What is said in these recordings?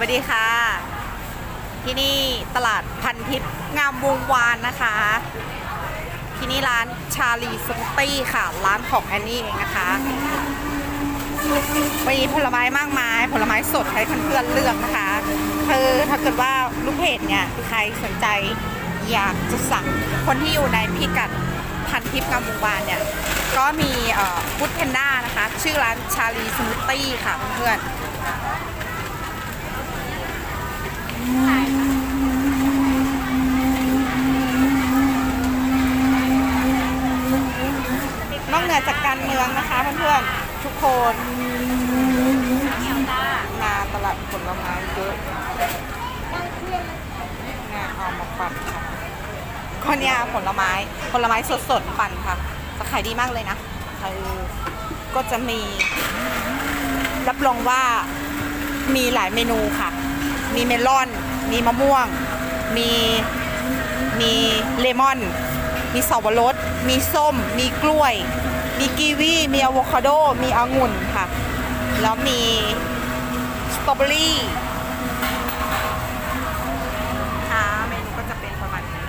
วัสดีค่ะ ที่นี่ตลาดพันทิพย์งามวงวานนะคะ ที่นี่ร้านชาลีสมูทตี้ค่ะ ร้านของแอนนี่เองนะคะมีผลไม้มากมาย ผลไม้สดให้เพื่อนๆเลือกนะคะคือถ้าเกิดว่าลูกเพจเนี่ยใครสนใจอยากจะสั่งคนที่อยู่ในพิกัดพันทิพย์งามวงวานเนี่ยก็มีฟุตเพนด้านะคะ ชื่อร้านชาลีสมูทตี้ค่ะเพื่อนๆ นอกเหนือจากการเมืองนะคะเพื่อนๆทุกคนมาตลาดผลไม้เยอะเนี่ยเอามาปั่นค่ะก็เนี่ยผลไม้ผลไม้สดๆปั่นค่ะจะขายดีมากเลยนะก็จะมี รับรองว่ามีหลายเมนูค่ะ มีเมลอน มีมะม่วง มีมีเลมอน มีสับปะรด มีส้ม มีกล้วย มีกีวี มีอะโวคาโด มีองุ่นค่ะ แล้วมีสตรอเบอรี่ค่ะเมนูก็จะเป็นประมาณนี้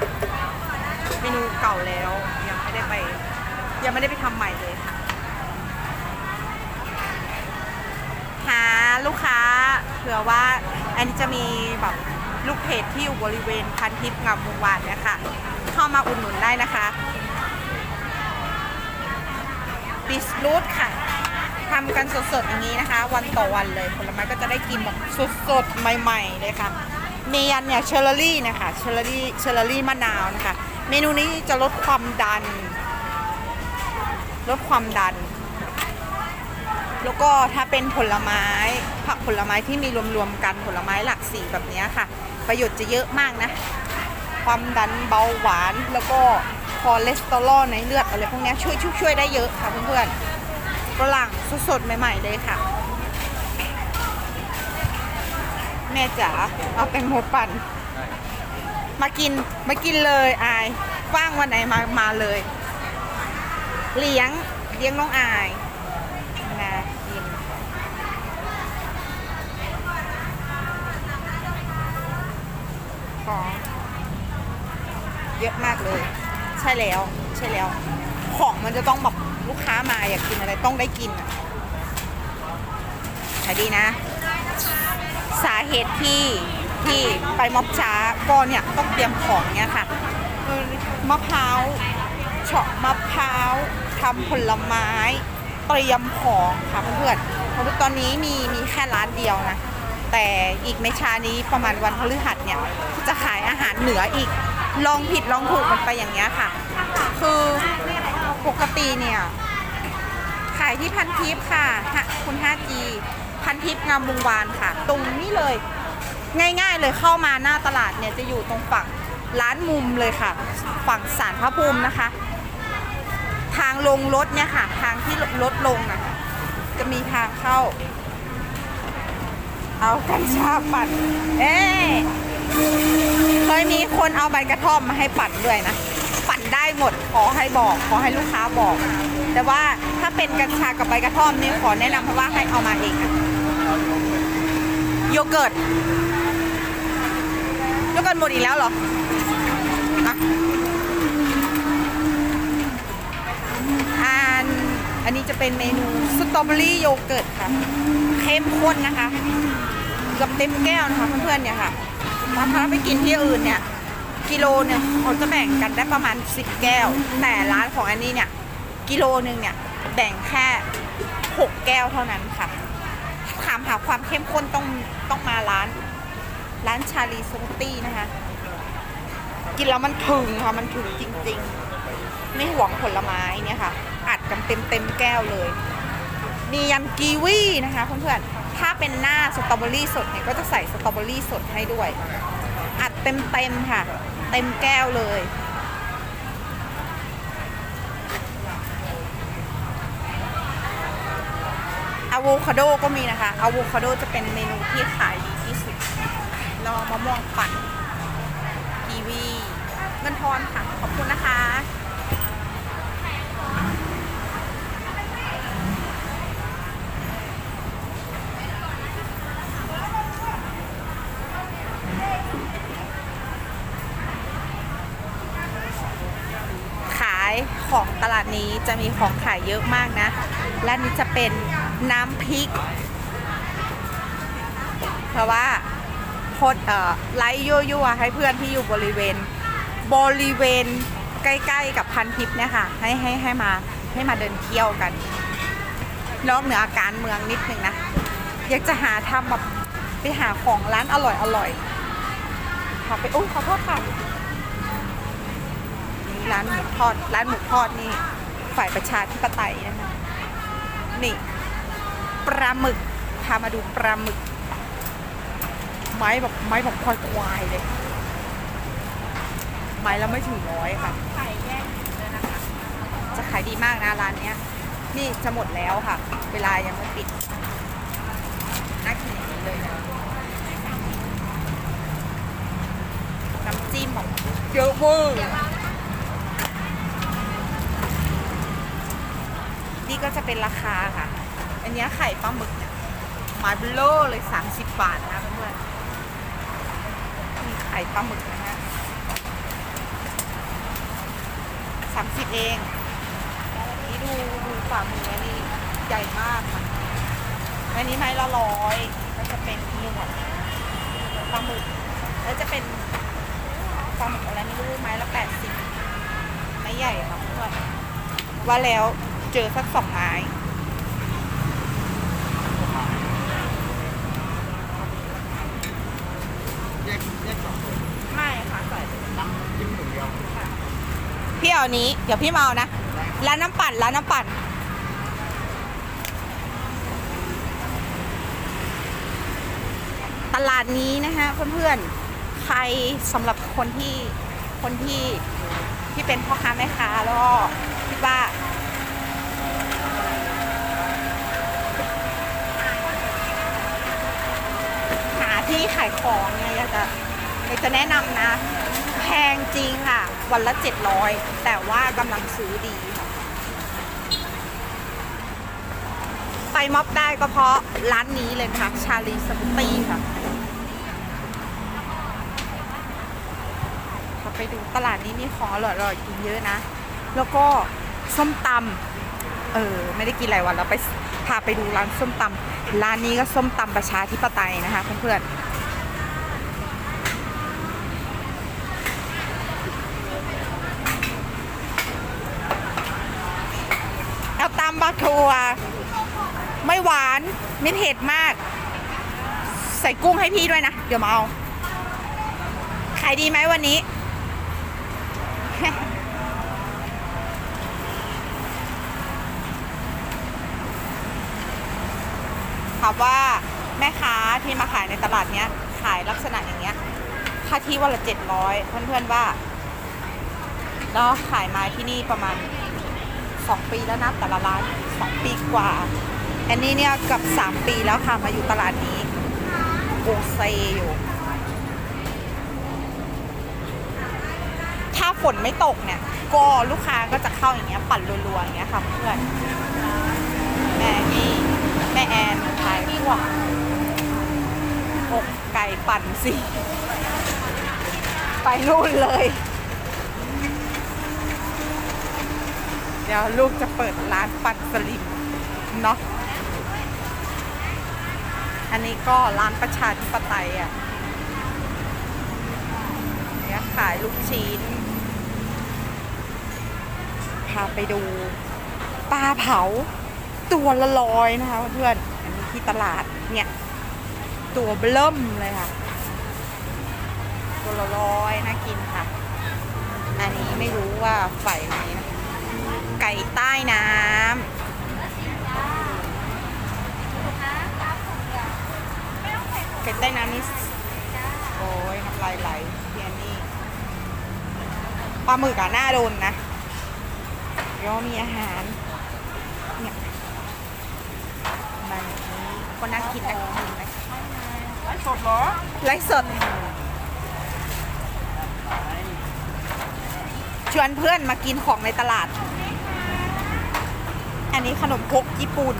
เมนูเก่าแล้วยังไม่ได้ไป ยังไม่ได้ไปทำใหม่เลยค่ะหาลูกค้าเผื่อว่าอันนี้จะมีแบบ ลูกเพจที่อยู่บริเวณพันทิพย์งามวงวานนี่ยค่ะเข้ามาอุดหนุนได้นะคะบิสรูทค่ะทำกันสดๆอย่างนี้นะคะ วันต่อวันเลยผลไม้ก็จะได้กินแบบสดๆ ใหม่ๆเลยค่ะเมียนเนี่ยเชอร์รี่นะคะเชอร์รี่เชอร์รี่มะนาวนะคะ เมนูนี้จะลดความดัน ลดความดัน แล้วก็ถ้าเป็นผลไม้ ผักผลไม้ที่มีรวมๆกันผลไม้หลากสีแบบนี้ค่ะ ประโยชน์จะเยอะมากนะ ความดันเบาหวานแล้วก็คอเลสเตอรอลในเลือดอะไรพวกนี้ช่วยช่วยช่วยได้เยอะค่ะเพื่อนๆฝรั่งสดๆใหม่ ๆ เลยค่ะ แม่จ๋าเอาเป็นโมปั่นมากินมากินเลยอายว่างวันไหนมามาเลย เลี้ยงเลี้ยงน้องอายนะกินของ เยอะมากเลย ใช่แล้วใช่แล้ว ของมันจะต้องแบบลูกค้ามาอยากกินอะไรต้องได้กินอะขายดีนะ สาเหตุที่ที่ไปม็อบช้าก็เนี่ยต้องเตรียมของเนี่ยค่ะมะพร้าวเฉาะมะพร้าวทำผลไม้เตรียมของค่ะเพื่อนๆเพราะว่าตอนนี้มีมีแค่ร้านเดียวนะ แต่อีกไม่ช้านี้ประมาณวันพฤหัสเนี่ยจะขายอาหารเหนืออีก ลองผิดลองถูกมันไปอย่างเงี้ยค่ะ คือปกติเนี่ย ขายที่พันทิพย์ค่ะฮะคุณ 5G พันทิพย์งามวงวานค่ะ ตรงนี้เลย ง่าย ๆ เลยเข้ามาหน้าตลาดเนี่ยจะอยู่ตรงฝั่งร้านมุมเลยค่ะ ฝั่งสารพระภูมินะคะ ทางลงรถเนี่ยค่ะ ทางที่รถลงนะจะมีทางเข้า เอากัญชาปั่นเอ๊ เคยมีคนเอาใบกระท่อมมาให้ปั่นด้วยนะ ปั่นได้หมดขอให้บอกขอให้ลูกค้าบอก แต่ว่าถ้าเป็นกัญชากับใบกระท่อมนี่ขอแนะนำเพราะว่าให้เอามาเองโยเกิร์ตโยเกิร์ตหมดอีกแล้วเหรออะอันอันนี้จะเป็นเมนูสตรอเบอรี่โยเกิร์ตค่ะ เข้มข้นนะคะ เกือบเต็มแก้วนะคะเพื่อนๆเนี่ยค่ะ ถ้าไปกินที่อื่นเนี่ย กิโลหนึ่งเขาจะแบ่งกันได้ประมาณ 10 แก้ว แต่ร้านของอันนี้เนี่ย กิโลหนึ่งเนี่ยแบ่งแค่ 6 แก้วเท่านั้นค่ะ ถามหาความเข้มข้นต้องต้องมาร้าน ร้านชาลีสมูตี้นะคะ กินแล้วมันถึงค่ะ มันถึงจริงๆ ไม่หวงผลไม้เนี่ยค่ะ อัดกันเต็มเต็มแก้วเลย มียำกีวีนะคะเพื่อนๆ ถ้าเป็นหน้าสตรอเบอรี่สดเนี่ยก็จะใส่สตรอเบอรี่สดให้ด้วย อัดเต็มๆค่ะ เต็มแก้วเลยอะโวคาโดก็มีนะคะอะโวคาโดจะเป็นเมนูที่ขายดีที่สุดรอมะม่วงปั่นกีวีเงินทอนค่ะ ขอบคุณนะคะ ของตลาดนี้ จะมีของขายเยอะมากนะ และนี่จะเป็นน้ำพริก เพราะว่าโพดเอ่อไลฟ์ยั่วๆให้เพื่อนที่อยู่บริเวณ บริเวณใกล้ๆกับพันทิพย์เนี่ยค่ะ ให้ให้ให้มาให้มาเดินเที่ยวกันนอกเหนืออาการเมืองนิดนึงนะ อยากจะหาทำแบบไปหาของร้านอร่อยอร่อยๆค่ะไปอุ้ขอโทษค่ะร้านหมูทอด ร้านหมูทอดนี่ ฝ่ายประชาธิปไตยนะคะนี่ปลาหมึกพามาดูปลาหมึก ไม้แบบไม้แบบควายควายๆเลย ไม้แล้วไม่ถึงร้อยค่ะจะขายดีมากนะร้านเนี้ย นี่จะหมดแล้วค่ะ เวลายังไม่ปิดน่ากินอย่างนี้เลยนะน้ำจิ้มแบบเยอะเวอร์ นี่ก็จะเป็นราคาค่ะ อันนี้ไข่ปลาหมึกเนี่ยม้เบลโลเลย 30 บาทนะเพื่อนๆมีไข่ปลาหมึกนะฮะ30เอง นี่ดูดูฝ่ามืออันนี้ใหญ่มากค่ะอันนี้ไม้ละร้อยก็จะเป็นหนวดปลาหมึก แล้วจะเป็นปลาหมึกอะไรไม่รู้ไม้ละแปดสิบไม้ใหญ่ค่ะเพื่อนว่าแล้ว เจอสักสองไม้แยกแยกสองคนไม่ค่ะใส่น้ำจิ้มหนึ่งเดียวพี่เอานี้ เดี๋ยวพี่เมานะ ร้านน้ำปั่น ร้านน้ำปั่น ตลาดนี้นะคะเพื่อนๆ ใครสำหรับคนที่คนที่ที่เป็นพ่อค้าแม่ค้าแล้วก็คิดว่า หา ที่ขายของเนี่ยอยากจะอยากจะแนะนำนะ แพงจริงค่ะ วันละ 700 แต่ว่ากำลังซื้อดีค่ะไปม็อบได้ก็เพราะร้านนี้เลยค่ะ ชาลีสปูตี้ค่ะไปดูตลาดนี้มีของอร่อยๆกินเยอะนะ แล้วก็ส้มตำเออ ไม่ได้กินหลายวันแล้วไปพาไปดูร้านส้มตำ ร้านนี้ก็ส้มตำประชาธิปไตยนะคะเพื่อนๆเอาตำบักทัวไม่หวานไม่เผ็ดมาก ใส่กุ้งให้พี่ด้วยนะ เดี๋ยวมาเอา ขายดีไหมวันนี้ ถามว่าแม่ค้าที่มาขายในตลาดเนี้ยขายลักษณะอย่างเงี้ยค่าที่วันละเจ็ดร้อยเพื่อนๆว่าแล้วขายมาที่นี่ประมาณสองปีแล้วนะแต่ละร้านสองปีกว่าอันนี้เนี่ยกับสามปีแล้วค่ะมาอยู่ตลาดนี้โอเซอยู่ ถ้าฝนไม่ตกเนี่ย ก็ลูกค้าก็จะเข้าอย่างเงี้ยปั่นรัวๆอย่างเงี้ยค่ะเพื่อนแม่นี่ ขาอกไก่ปั่นสิ ไปนู่นเลย เดี๋ยวลูกจะเปิดร้านปั่นสลิมเนาะ อันนี้ก็ร้านประชาธิปไตยอะเนี่ยขายลูกชิ้น พาไปดูปลาเผาตัวละร้อยนะคะเพื่อนๆ ที่ตลาดเนี่ยตัวเบิ่มเลยค่ะ ตัวละร้อยน่ากินค่ะ อันนี้ไม่รู้ว่าไฟไหมนะไก่ใต้น้ำไก่ใต้น้ำนี่โอ้ยน้ำลายไหลเพียนี่ปลาหมึกอะหน้าโดนนะแล้วก็มีอาหาร เนี่ยมัน นี้ก็น่ากินน่ากินนะไลฟ์สดเหรอไลฟ์สด ชวนเพื่อนมากินของในตลาด อันนี้ขนมครกญี่ปุ่น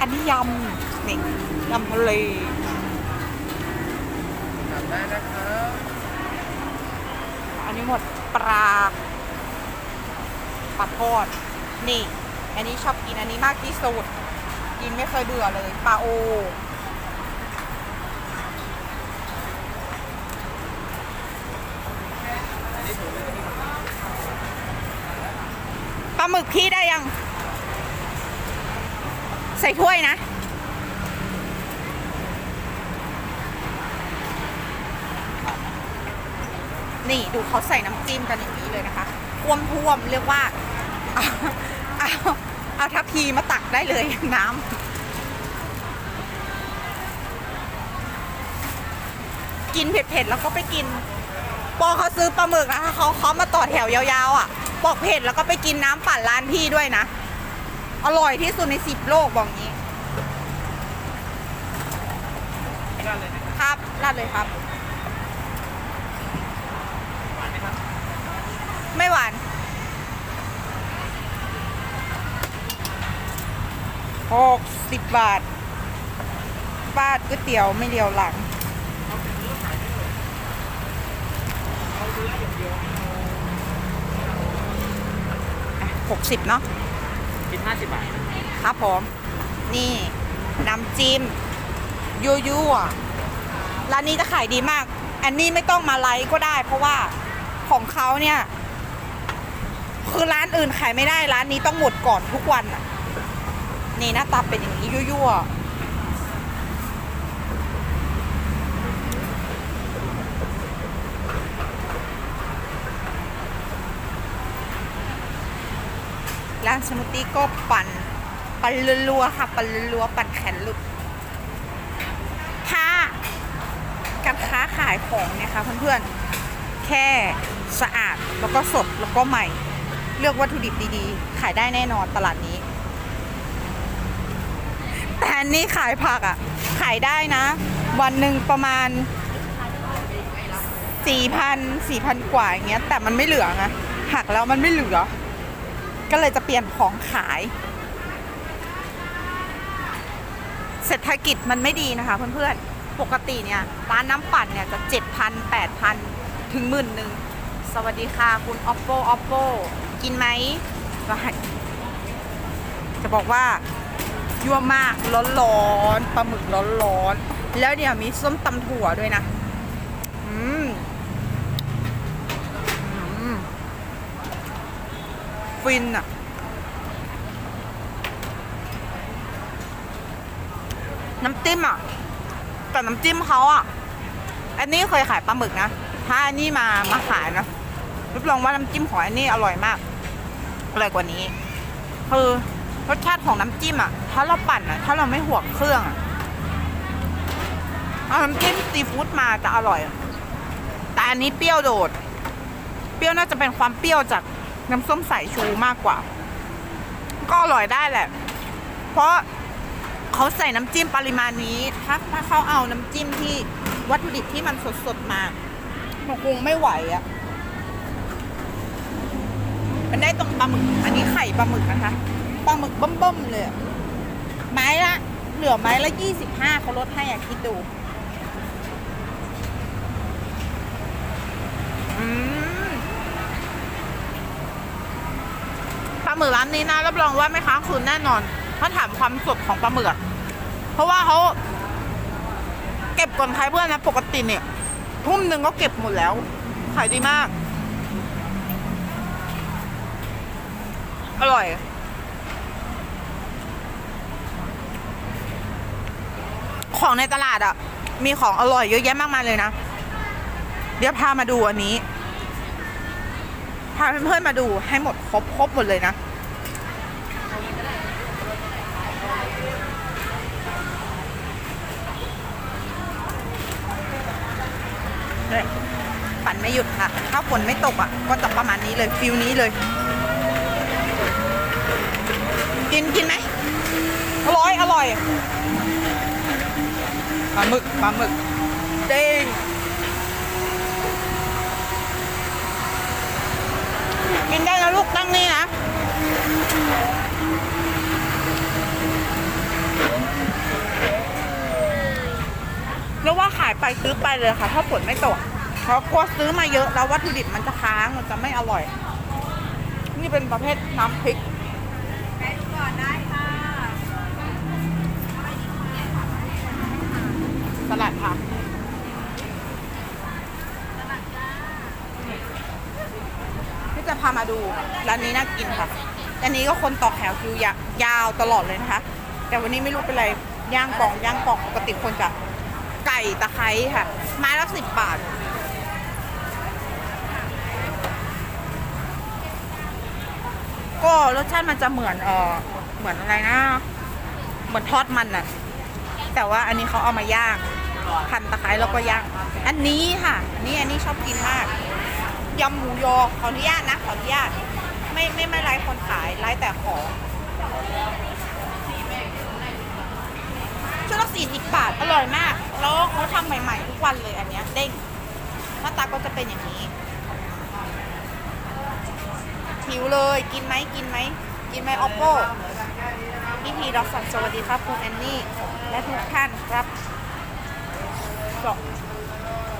อันนี้ยำนี่ยำทะเลจัดได้นะครับไปอันนี้หมดปลาปลาทอดนี่ อันนี้ชอบกินอันนี้มากที่สุด กินไม่เคยเบื่อเลยปลาโอ ปลาหมึกพี่ได้ยัง ใส่ถ้วยนะนี่ดูเขาใส่น้ำจิ้มกันอย่างนี้เลยนะคะท่วมท่วมๆเรียกว่าเอา เอาทัพพีมาตักได้เลยน้ำกินเผ็ดๆแล้วก็ไปกิน ปอเขาซื้อปลาหมึกนะคะเขาเขามาต่อแถวยาวๆอะบอกเผ็ดแล้วก็ไปกินน้ำปั่นร้านพี่ด้วยนะ อร่อยที่สุดในสิบโลกบอกงี้ ครับราดเลยครับหวานไหมครับไม่หวาน หกสิบบาทฟาดก๋วยเตี๋ยวไม่เดียวหลังหกสิบเนาะคิดห้าสิบบาท ครับผม นี่น้ำจิ้มยูยูอะร้านนี้จะขายดีมาก อันนี้ไม่ต้องมาไลฟ์ก็ได้ เพราะว่าของเขาเนี่ย คือร้านอื่นขายไม่ได้ ร้านนี้ต้องหมดก่อนทุกวันอะ นี่หน้าตาเป็นอย่างนี้ยูยูอ่ร้านสมูทตี้ก็ปั่น ปั่นรัวๆค่ะ ปั่นรัวๆปั่นแขนหลุดถ้าการค้าขายของเนี่ยค่ะเพื่อนๆ แค่สะอาดแล้วก็สดแล้วก็ใหม่ เลือกวัตถุดิบดีๆ ขายได้แน่นอนตลาดนี้ นนี้ขายผักอะ่ะ ขายได้นะ วันหนึ่งประมาณสี่พันสี่พันกว่าอย่างเงี้ย แต่มันไม่เหลือไงหักแล้วมันไม่เหลือ ก็เลยจะเปลี่ยนของขาย เศรษฐกิจมันไม่ดีนะคะเพื่อนๆ ปกติเนี่ยร้านน้ำปั่นเนี่ยจะเจ็ดพันแปดพันถึงหมื่นหนึ่งสวัสดีค่ะคุณ oppo oppo กินไหมก็ให้จะบอกว่า ยั่วมากร้อนๆปลาหมึกร้อนๆแล้วเนี่ยมีส้มตำถั่วด้วยนะอืมอืมฟินอะน้ำจิ้มอะแต่น้ำจิ้มเขาอะอันนี้เคยขายปลาหมึกนะถ้าอันนี้มามาขายนะรับรองว่าน้ำจิ้มของอันนี้อร่อยมากอร่อยกว่านี้คือ รสชาติของน้ำจิ้มอะ ถ้าเราปั่นอะ ถ้าเราไม่ห่วงเครื่องอะเอาน้ำจิ้มซีฟู้ดมาจะอร่อย แต่อันนี้เปรี้ยวโดด เปรี้ยวน่าจะเป็นความเปรี้ยวจากน้ำส้มสายชูมากกว่า ก็อร่อยได้แหละ เพราะเขาใส่น้ำจิ้มปริมาณนี้ ถ้าถ้าเขาเอาน้ำจิ้มที่วัตถุดิบที่มันสดๆมามันคงไม่ไหวอะมันได้ตรงปลาหมึก อันนี้ไข่ปลาหมึกนะคะ ปลาหมึกเบิ่มๆเลยไม้ละ เหลือไม้ละยี่สิบห้าเขาลดให้อะคิดดูปลาหมึกร้านนี้นะรับรองว่าไม่ค้างคืนแน่นอนถ้าถามความสดของปลาหมึกเพราะว่าเขาเก็บก่อนใครเพื่อนนะปกติเนี่ยทุ่มหนึ่งก็เก็บหมดแล้วขายดีมาก อร่อย ของในตลาดอะ มีของอร่อยเยอะแยะมากมายเลยนะ เดี๋ยวพามาดูอันนี้ พาเพื่อนๆมาดูให้หมดครบครบหมดเลยนะเนี่ยปั่นไม่หยุดค่ะ ถ้าฝนไม่ตกอะ ก็จะประมาณนี้เลยฟิลนี้เลย กินกินไหมอร่อยอร่อย ลาหมึกปลาหมึกเด้งกินได้นะลูกตั้งนี่นะแล้วว่าขายไปซื้อไปเลยค่ะ ถ้าฝนไม่ตกเพราะกลัวซื้อมาเยอะแล้ววัตถุดิบมันจะค้างมันจะไม่อร่อย นี่เป็นประเภทน้ำพริกสลัดค่ะที่จะพามา ดูร้านนี้น่ากินค่ะอันนี้ก็คนต่อแถวคิวยายาวตลอดเลยนะคะ แต่วันนี้ไม่รู้เป็นไรย่างกล่องย่างกล่องปกติคนจะไก่ตะไคร้ค่ะไม้ละสิบบาทก็รสชาติมันจะเหมือนเออเหมือนอะไรนะ เหมือนทอดมันน่ะ แต่ว่าอันนี้เขาเอามาย่างพันตะไคร้แล้วก็ย่าง อันนี้ค่ะ นี่อันนี้ชอบกินมาก ยำหมูยอขออนุญาตนะขออนุญาต ไม่ไม่ไม่ไล่คนขายไล่แต่ของชุดละสี่สิบบาทอร่อยมาก แล้วเขาทำใหม่ๆทุกวันเลยอันเนี้ยเด้งหน้าตาก็จะเป็นอย่างนี้หิวเลยกินไหมกินไหมกินไหมออปโป้พี่พีดอกสันสวัสดีครับคุณแอนนี่และทุกท่านครับสอง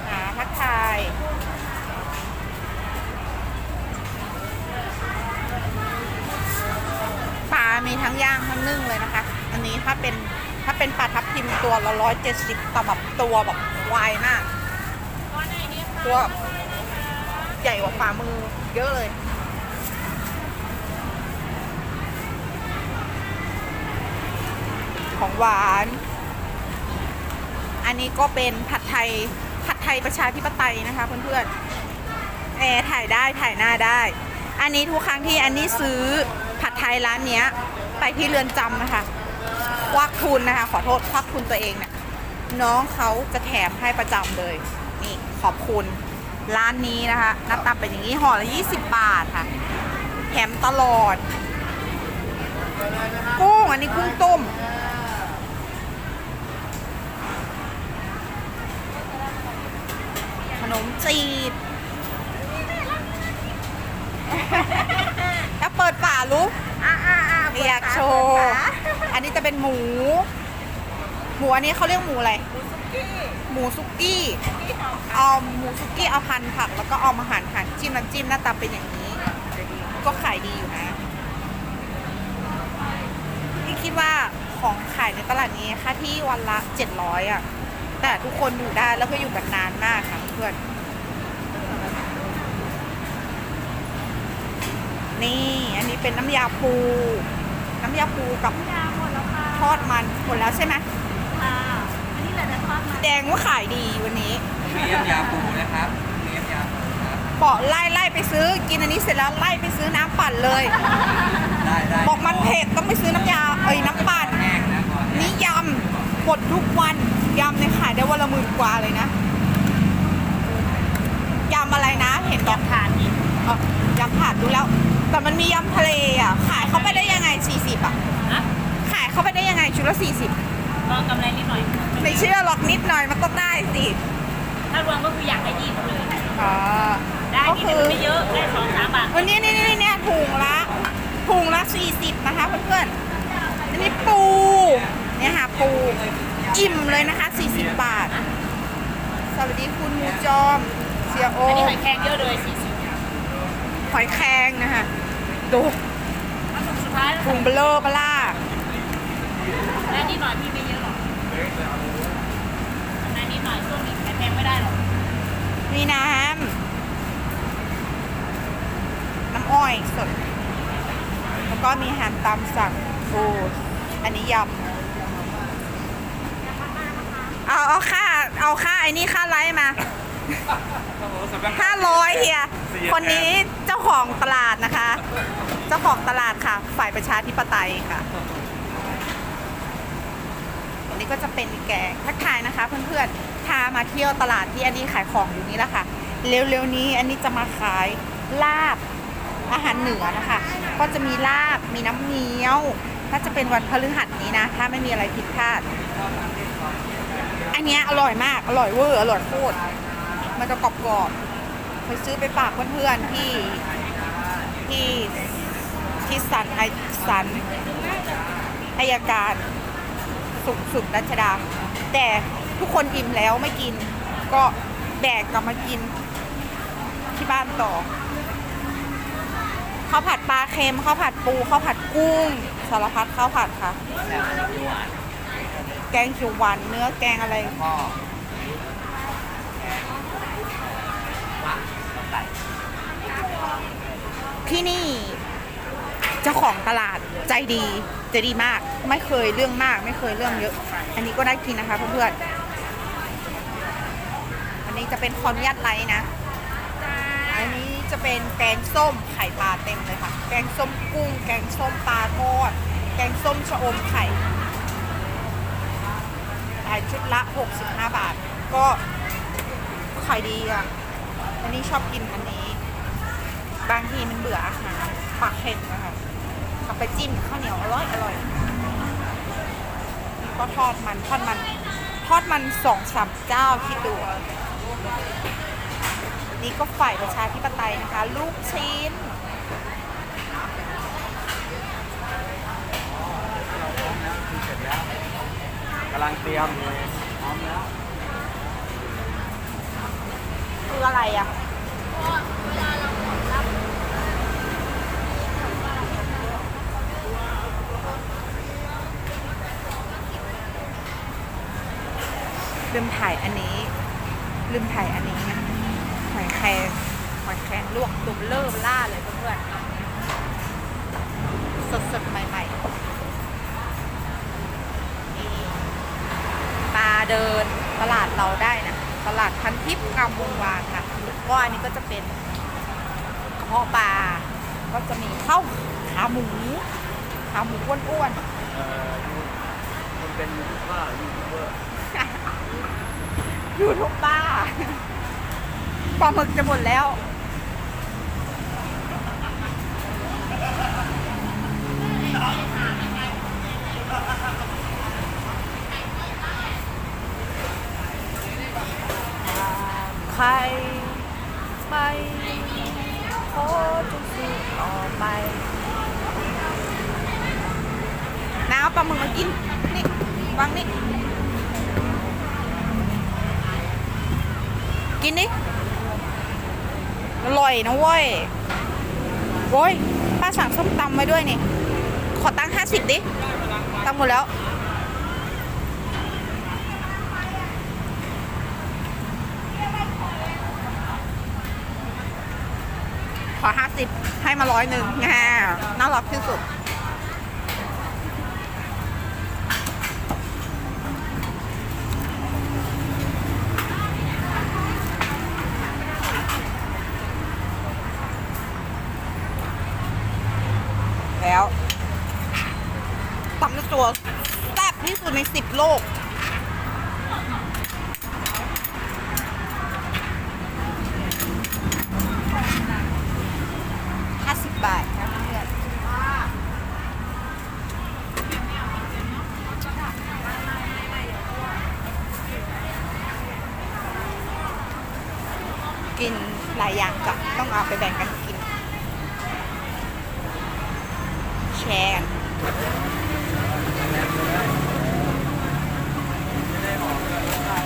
หาทักทาย มีทั้งย่างทั้งนึ่งเลยนะคะ อันนี้ถ้าเป็นถ้าเป็นปลาทับทิมตัวละร้อยเจ็ดสิบต่แบบตัวแบบวายมากตัวใหญ่กว่าฝ่ามือเยอะเลยของหวาน อันนี้ก็เป็นผัดไทย ผัดไทยประชาธิปไตยนะคะเพื่อนๆแอร์ถ่ายได้ถ่ายหน้าได้ อันนี้ทุกครั้งที่อันนี้ซื้อ ผัดไทยร้านเนี้ย ไปที่เรือนจำนะคะ ควักทุนนะคะ ขอโทษควักทุนตัวเองเนี่ยน้องเขาจะแถมให้ประจำเลย นี่ขอบคุณร้านนี้นะคะหน้าตาเป็นอย่างนี้ห่อละ 20 บาทค่ะแถมตลอด กุ้งอันนี้กุ้งต้ม ขนมจีบ ถ้าเปิดฝาลูกอยากโชว์ อันนี้จะเป็นหมู หมูอันนี้เขาเรียกหมูอะไร หมูซุกี้เอาหมูซุกี้เอาพันผักแล้วก็เอามาหั่นหั่นจิ้มน้ำจิ้มหน้าตาเป็นอย่างนี้ ก็ขายดีอยู่นะพี่คิดว่าของขายในตลาดนี้ค่าที่วันละ 700อะแต่ทุกคนอยู่ได้แล้วก็อยู่กันนานมากค่ะเพื่อน นี่อันนี้เป็นน้ำยาปู น้ำยาปูกับยาหมดแล้วค่ะทอดมันหมดแล้วใช่ไหมค่ะอันนี้เหลือแต่ทอดมันแดงว่าขายดีวันนี้มียำยาปูนะครับมียำยาปูครับบอกไล่ไล่ไปซื้อ กินอันนี้เสร็จแล้วไล่ไปซื้อน้ำปั่นเลย ได้ได้บอกมันเผ็ดต้องไปซื้อน้ำยาเอ้ยน้ำปั่นแห้งนะก่อนนี่ยำหมดทุกวันยำเนี่ยขายได้วันละหมื่นกว่าเลยนะยำอะไรนะ เห็นบอกทานอีกเอ้ายำถาดดูแล้ว แต่มันมียำทะเลอะ ขายเข้าไปได้ยังไง 40 อะ นะขายเข้าไปได้ยังไงชุดละ 40 ก็กำไรนิดหน่อย ไม่เชื่อหรอกนิดหน่อยมันต้องได้สิถ้ารวมก็คืออยากได้ยี่สิบเลย อ๋อ ได้ก็นี่คืถืออไม่เยอะ ได้สองสามบาทวันนี้นี่นี่เนี่ยถุงละถุงละ40 นะคะเพื่อนๆอันนี้ปูเนี่ยค่ะปูอิ่มเลยนะคะ 40 บาท สวัสดีคุณหมูจอมเสียโอ อันนี้หอยแครงเยอะเลยสี่สิบ หอยแครงนะคะดูสุดท้ายถุงเบลอเบล่าได้นิดหน่อยพี่ไม่เยอะหรอกได้นิดหน่อยช่วงนี้แพงไม่ได้หรอก มีน้ำ น้ำอ้อยสด แล้วก็มีอาหารตามสั่งโอ้อันนี้ยำ เอาเอาค่า เอาค่าไอ้นี่ค่าไลฟ์มา ห้าร้อยเฮีย คนนี้เจ้าของตลาดนะคะ เจ้าของตลาดค่ะ ฝ่ายประชาธิปไตยค่ะอันนี้ก็จะเป็นแกงทักทายนะคะ เพื่อนๆพามาเที่ยวตลาดที่อันนี้ขายของอยู่นี่แหละค่ะ เร็วๆนี้อันนี้จะมาขายลาบอาหารเหนือนะคะ ก็จะมีลาบมีน้ำเงี้ยวถ้าจะเป็นวันพฤหัสนี้นะ ถ้าไม่มีอะไรผิดพลาด อันเนี้ยอร่อยมาก อร่อยเวอร์ อร่อยโคตร มันจะกรอบๆไปซื้อไปฝากเพื่อนๆที่ที่ที่สันไอสันอายการสุขสุดรัชดา แต่ทุกคนอิ่มแล้วไม่กิน ก็แบกกลับมากินที่บ้านต่อข้าวผัดปลาเค็มข้าวผัดปูข้าวผัดกุ้งสารพัดข้าวผัดค่ะแบบนี้หวานแกงเขียวหวานเนื้อแกงอะไรก็ว่าไก่ ที่นี่ เจ้าของตลาดใจดีใจดีมาก ไม่เคยเรื่องมาก ไม่เคยเรื่องเยอะ อันนี้ก็ได้กินนะคะเพื่อนๆอันนี้จะเป็นคอนยัดไลนะ อันนี้จะเป็นแกงส้มไข่ปลาเต็มเลยค่ะ แกงส้มกุ้ง แกงส้มปลาทอด แกงส้มชะอมไข่ขายชุดละ 65 บาท ก็ขายดีอะ อันนี้ชอบกินอันนี้ บางทีมันเบื่ออาหารปากเค็มนะคะเอาไปจิ้มข้าวเหนียวอร่อยอร่อยนี่ก็ทอดมันทอดมันทอดมันสองสามเจ้าที่ดูนี่ก็ฝ่ายประชาธิปไตยนะคะ ลูกชิ้นกำลังเตรียมเลยพร้อมแล้วคืออะไรอะ ลืมถ่ายอันนี้ ลืมถ่ายอันนี้นะหอยแครงหอยแครงลวกตุ่มเลิศล่าเลยเพื่อนๆสดๆใหม่ๆนี่ตาเดินตลาดเราได้นะตลาดพันทิพย์งามวงวานค่ะก็อันนี้ก็จะเป็นกระเพาะปลาก็จะมีข้าวขาหมูขาหมูอ้วนเอ่อมันเป็นว่ายูทูบเบอร์ ยูทูบบ้าปลาหมึกจะหมดแล้ว ใครไม่ขอจงสู้ต่อไปน้าปลาหมึกมากิน นี่วางนี่ กินดิ อร่อยนะเว้ยโว้ยป้าสั่งส้มตำไว้ด้วยนี่ ขอตังค์ห้าสิบดิ ตังค์หมดแล้ว ขอห้าสิบให้มาร้อยหนึ่งแง่น่ารักที่สุด แล้ว ตัวแซ่บที่สุดในสิบโลก ห้าสิบบาทครับเพื่อนกินหลายอย่างกับต้องเอาไปแบ่งกันกิน แชร์กัน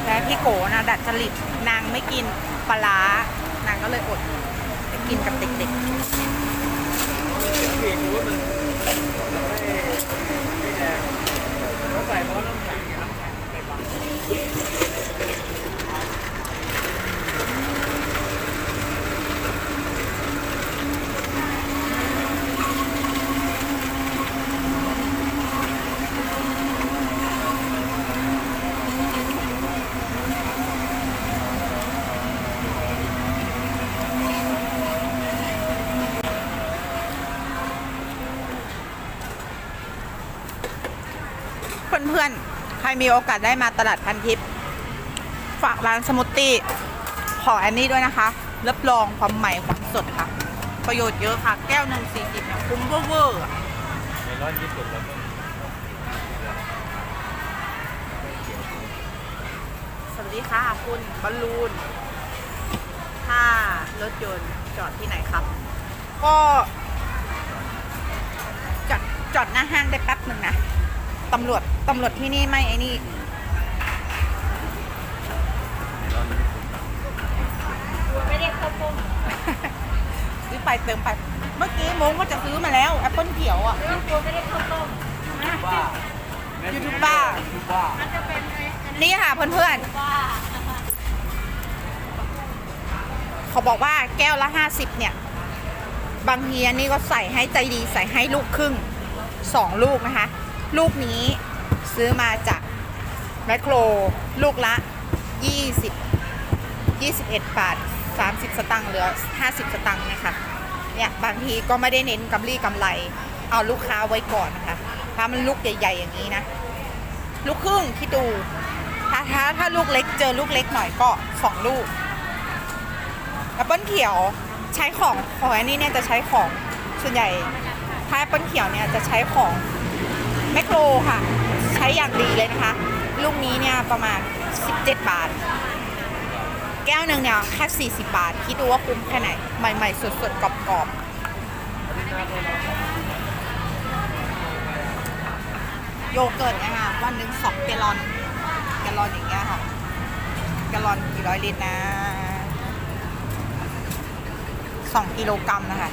แล้วพี่โกนะดัดจริตนางไม่กินปลาร้านางก็เลยอดไปกินกับเด็กๆ เองรู้ว่ามันไม่ไม่แดงเขาใส่เพราะน้ำแข็งน้ำแข็งไปบัง เพื่อนๆ ใคร มีโอกาสได้มาตลาดพันทิพย์ฝากร้านสมูทตี้ของแอนนี่ด้วยนะคะรับรองความใหม่ความสดค่ะ ประโยชน์เยอะค่ะ แก้วหนึ่งสี่สิบเนี่ยคุ้มเวอร์ๆอะในร้อนญี่ปุ่นแล้วสวัสดีค่ะคุณบอลลูนถ้ารถยนต์จอดที่ไหนครับ ก็จอดจอดหน้าห้างได้แป๊บหนึ่งนะ ตำรวจตำรวจที่นี่ไม่ไอ้นี่ไม่ได้ข้าวต้มซื้อไปเติมไป เมื่อกี้มงก็จะซื้อมาแล้วแอปเปิ้ลเขียวอะไม่ต้องกลัวไม่ด้ข้าวต้มบ้ายูทูบบ้ามันจะเป็นไนี่ค่ะเพื่อนๆเขาบอกว่าแก้วละห้าสิบเนี่ย บางเฮียนี่ก็ใส่ให้ใจดีใส่ให้ลูกครึ่งสองลูกนะคะ ลูกนี้ซื้อมาจากแมคโครลูกละ 20 21 บาท 30 สตังค์เหลือ 50 สตังค์นะคะเนี่ยบางทีก็ไม่ได้เน้นกำไรกำไร เอาลูกค้าไว้ก่อนนะคะถ้ามันลูกใหญ่ ๆ อย่างนี้นะ ลูกครึ่งคิดดูถ้าถ้าถ้าลูกเล็กเจอลูกเล็กหน่อยก็ 2 ลูกแอปเปิลเขียวใช้ของของอันนี้เนี่ยจะใช้ของส่วนใหญ่ถ้าแอปเปิลเขียวเนี่ยจะใช้ของ แมคโครค่ะ ใช้อย่างดีเลยนะคะ ลูกนี้เนี่ยประมาณ 17 บาท แก้วหนึ่งเนี่ยแค่40 บาท คิดดูว่าคุ้มแค่ไหน ใหม่ ๆ สดๆ กรอบๆ โยเกิร์ตนะคะวันหนึ่งสองแกลอนแกลอนอย่างเงี้ยค่ะแกลอนกี่ร้อยลิตรนะสองกิโลกรัมนะคะ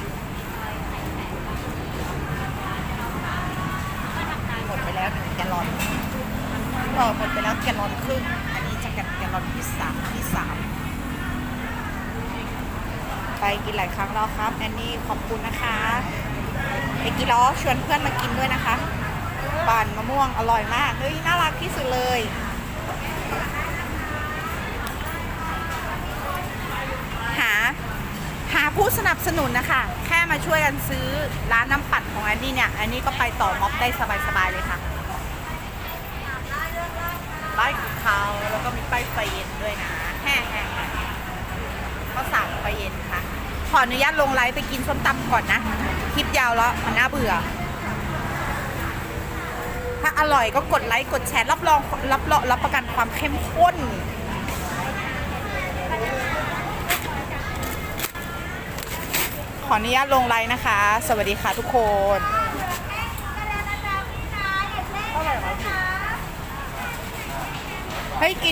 ไปแล้วหนึ่งแกลลอนเออหมดไปแล้วแกลลอนครึ่ง อันนี้จะแกลลอนที่สามที่สามไปกินหลายครั้งแล้วครับแอนนี่ขอบคุณนะคะไปกินล้อชวนเพื่อนมากินด้วยนะคะปั่นมะม่วงอร่อยมากเฮ้ยน่ารักที่สุดเลยหา หาผู้สนับสนุนนะคะ แค่มาช่วยกันซื้อร้านน้ำปั่นของแอนนี่เนี่ยอันนี้ก็ไปต่อม็อบได้สบายๆเลยค่ะป้ายของเขาแล้วก็มีป้ายไฟเย็นด้วยนะแห้งๆข้าวสารไฟเย็นค่ะ ขออนุญาตลงไลฟ์ไปกินส้มตำก่อนนะ คลิปยาวแล้วมันน่าเบื่อ ถ้าอร่อยก็กดไลค์กดแชร์รับรองรับรองรับประกันความเข้มข้น ออนุญาตลงไลน์นะคะ สวัสดีค่ะทุกคนเฮ้ยกิน